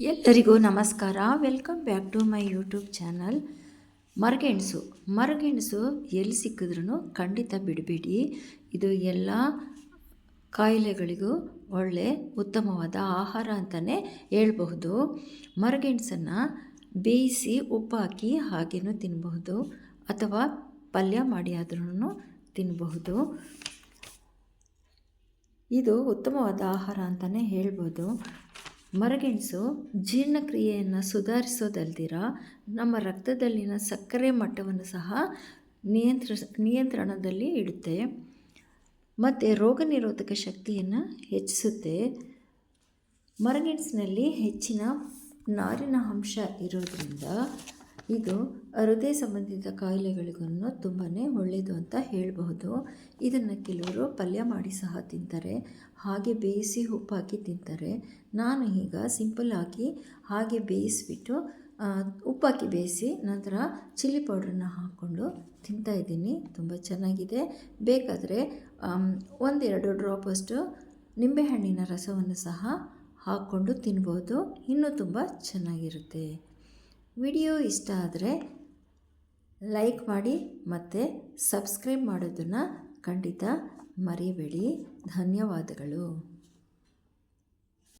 ಎಲ್ಲರಿಗೂ ನಮಸ್ಕಾರ. Welcome back to my YouTube channel ಮರಗೆಣಸು. ಮರಗೆಣಸು ಎಲ್ಲಿ ಸಿಕ್ಕಿದ್ರೂ ಖಂಡಿತ ಬಿಡಬೇಡಿ. ಇದು ಎಲ್ಲ ಕಾಯಿಲೆಗಳಿಗೂ ಒಳ್ಳೆ ಉತ್ತಮವಾದ ಆಹಾರ ಅಂತಲೇ ಹೇಳ್ಬಹುದು. ಮರಗೆಣಸನ್ನು ಬೇಯಿಸಿ ಉಪ್ಪು ಹಾಕಿ ತಿನ್ನಬಹುದು ಅಥವಾ ಪಲ್ಯ ಮಾಡಿ ಆದ್ರೂ ತಿನ್ನಬಹುದು ಇದು ಉತ್ತಮವಾದ ಆಹಾರ ಅಂತಲೇ ಹೇಳ್ಬೋದು ಮರಗೆಣಸು ಜೀರ್ಣಕ್ರಿಯೆಯನ್ನು ಸುಧಾರಿಸೋದಲ್ದಿರ ನಮ್ಮ ರಕ್ತದಲ್ಲಿನ ಸಕ್ಕರೆ ಮಟ್ಟವನ್ನು ಸಹ ನಿಯಂತ್ರ, ನಿಯಂತ್ರಣದಲ್ಲಿ ಇಡುತ್ತೆ. ಮತ್ತು ರೋಗ ನಿರೋಧಕ ಶಕ್ತಿಯನ್ನು ಹೆಚ್ಚಿಸುತ್ತೆ. ಮರಗೆಣಸಿನಲ್ಲಿ ಹೆಚ್ಚಿನ ನಾರಿನ ಅಂಶ ಇರೋದರಿಂದ ಇದು ಹೃದಯ ಸಂಬಂಧಿತ ಕಾಯಿಲೆಗಳಿಗೂ ತುಂಬಾ ಒಳ್ಳೆಯದು ಅಂತ ಹೇಳಬಹುದು. ಇದನ್ನು ಕೆಲವರು ಪಲ್ಯ ಮಾಡಿ ಸಹ ತಿಂತಾರೆ, ಹಾಗೆ ಬೇಯಿಸಿ ಉಪ್ಪಾಕಿ ತಿಂತಾರೆ. ನಾನು ಈಗ ಸಿಂಪಲ್ ಹಾಕಿ ಹಾಗೆ ಬೇಯಿಸಿಬಿಟ್ಟು ಉಪ್ಪಾಕಿ ಬೇಯಿಸಿ ನಂತರ ಚಿಲ್ಲಿ ಪೌಡ್ರನ್ನ ಹಾಕ್ಕೊಂಡು ತಿಂತಾಯಿದ್ದೀನಿ ತುಂಬ ಚೆನ್ನಾಗಿದೆ. ಬೇಕಾದರೆ ಒಂದೆರಡು ಡ್ರಾಪಷ್ಟು ನಿಂಬೆಹಣ್ಣಿನ ರಸವನ್ನು ಸಹ ಹಾಕ್ಕೊಂಡು ತಿನ್ಬೋದು. ಇನ್ನೂ ತುಂಬ ಚೆನ್ನಾಗಿರುತ್ತೆ. ವಿಡಿಯೋ ಇಷ್ಟ ಆದರೆ ಲೈಕ್ ಮಾಡಿ ಮತ್ತು ಸಬ್ಸ್ಕ್ರೈಬ್ ಮಾಡೋದನ್ನು ಖಂಡಿತ ಮರಿಬೇಡಿ. ಧನ್ಯವಾದಗಳು.